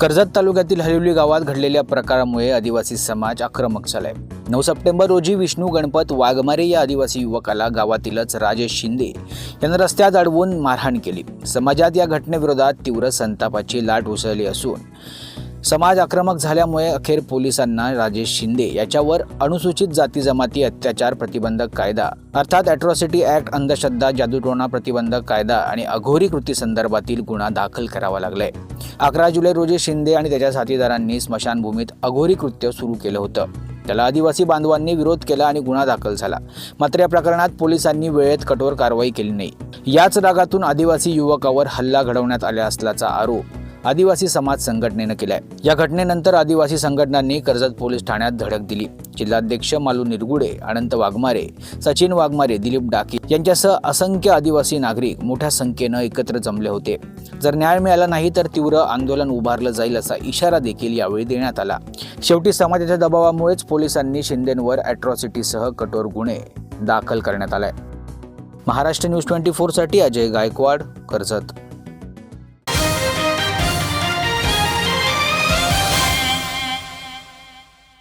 कर्जत तालुक्यातील हरिवली गावात घडलेल्या प्रकारामुळे आदिवासी समाज आक्रमक झालाय. नऊ सप्टेंबर रोजी विष्णू गणपत वाघमारे या आदिवासी युवकाला गावातीलच राजेश शिंदे यांना रस्त्यात अडवून मारहाण केली. समाजात या घटनेविरोधात तीव्र संतापाची लाट उसळली असून समाज आक्रमक झाल्यामुळे अखेर पोलिसांना राजेश शिंदे याच्यावर अनुसूचित जाती जमाती अत्याचार प्रतिबंधक कायदा अर्थात अॅट्रॉसिटी ॲक्ट अंधश्रद्धा जादूटोणा प्रतिबंधक कायदा आणि अघोरी कृती संदर्भातील गुन्हा दाखल करावा लागलाय. अकरा जुलै रोजी शिंदे आणि त्याच्या साथीदारांनी स्मशानभूमीत अघोरी कृत्य सुरू केलं होतं. त्याला आदिवासी बांधवांनी विरोध केला आणि गुन्हा दाखल झाला. मात्र या प्रकरणात पोलिसांनी वेळेत कठोर कारवाई केली नाही. याच रागातून आदिवासी युवकावर हल्ला घडवण्यात आला असल्याचा आरोप आदिवासी समाज संघटनेनं केलाय. या घटनेनंतर आदिवासी संघटनांनी कर्जत पोलीस ठाण्यात धडक दिली. जिल्हाध्यक्ष मालू निरगुडे अनंत वाघमारे सचिन वाघमारे दिलीप डाकी यांच्यासह असंख्य आदिवासी नागरिक मोठ्या संख्येनं एकत्र जमले होते. जर न्याय मिळाला नाही तर तीव्र आंदोलन उभारलं जाईल असा इशारा देखील यावेळी देण्यात आला. शेवटी समाजाच्या दबावामुळेच पोलिसांनी शिंदेंवर अॅट्रॉसिटीसह कठोर गुन्हे दाखल करण्यात आलाय महाराष्ट्र न्यूज ट्वेंटी फोरसाठी अजय गायकवाड कर्जत.